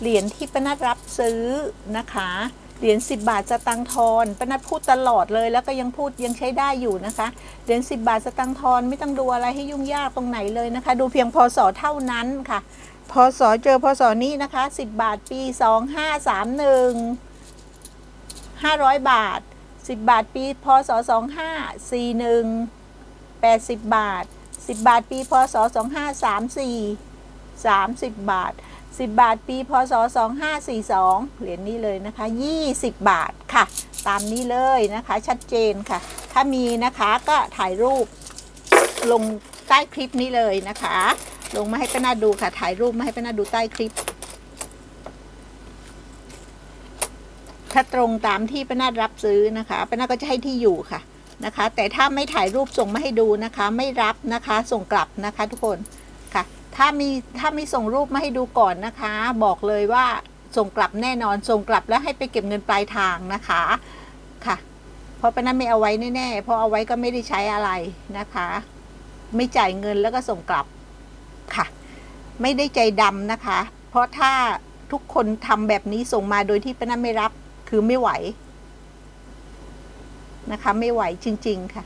เหรียญที่ป้านัดรับซื้อนะคะเหรียญ10 บาทสตังทอนป้านัดพูดตลอดเลย แล้วก็ยังพูดยังใช้ได้อยู่นะคะเหรียญ10 บาทสตังทอนไม่ต้องดูอะไรให้ยุ่งยากตรงไหนเลยนะคะ ดูเพียงพศเท่านั้นค่ะพศเจอพศนี้นะคะ 10 บาทปี 2531 500 บาท 10 บาทปี พศ 2541 80 บาท 10 บาทปี พศ 2534 30 บาท 10 บาท ปีพศ 2542 เหรียญนี้เลยนะคะ 20 บาทค่ะ ตามนี้เลยนะคะชัดเจนค่ะ ถ้ามีนะคะก็ถ่ายรูปลงใต้คลิปนี้เลยนะคะ ลงมาให้ป้านาดูค่ะ ถ่ายรูปมาให้ป้านาดูใต้คลิป ถ้าตรงตามที่ป้านารับซื้อนะคะป้านาก็จะให้ที่อยู่ค่ะนะคะ แต่ถ้าไม่ถ่ายรูปส่งมาให้ดูนะคะ ไม่รับนะคะ ส่งกลับนะคะทุกคนค่ะ ถ้ามีถ้ามีส่งรูปมาให้ดูก่อนนะคะ บอกเลยว่าส่งกลับแน่นอนส่งกลับแล้วให้ไปเก็บเงินปลายทางนะคะค่ะเพราะป้านไม่เอาไว้แน่ๆเพราะเอาไว้ก็ไม่ได้ใช้อะไรนะคะ ไม่จ่ายเงินแล้วก็ส่งกลับค่ะ ไม่ได้ใจดำนะคะ เพราะถ้าทุกคนทำแบบนี้ส่งมาโดยที่ป้านไม่รับคือไม่ไหวนะคะ ไม่ไหวจริง ๆค่ะ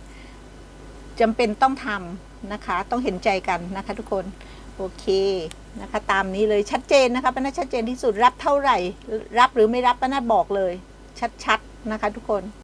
จำเป็นต้องทำนะคะ ต้องเห็นใจกันนะคะทุกคน โอเคนะคะ ตามนี้เลยชัดเจนนะคะป้านาชัดเจนที่สุดรับเท่าไหร่ รับหรือไม่รับป้านาบอกเลย ชัดๆนะคะทุกคน